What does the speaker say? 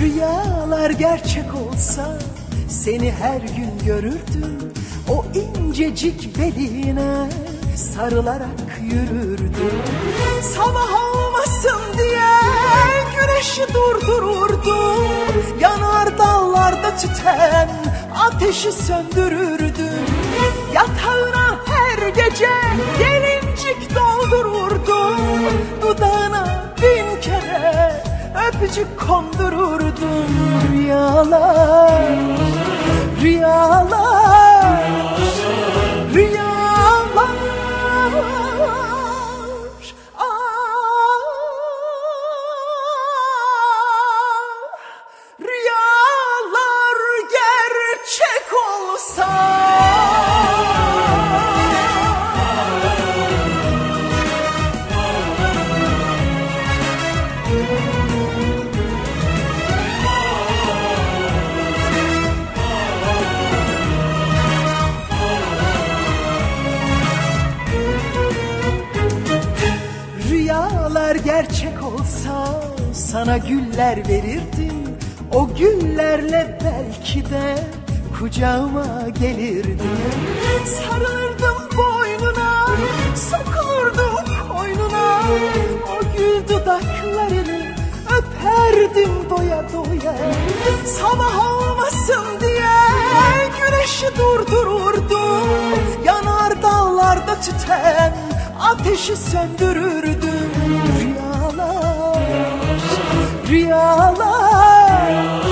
Rüyalar gerçek olsa seni her gün görürdüm. O incecik beline sarılarak yürürdüm. Sabah olmasın diye güneşi durdururdum. Yanar dallarda tüten ateşi söndürürdüm. Yatağına her gece gelincik doldururdum. Dudağına bin kere öpücük kondururdum Rüyalar gerçek olsa sana güller verirdim. O güllerle belki de kucağıma gelirdim. Sarılırdım boynuna, sokulurdum koynuna. O gül dudaklarını öperdim doya doya. Sabah olmasın diye güneşi durdururdum. Yanar dağlarda tüten ateşi söndürürdüm rüyalar. rüyalar.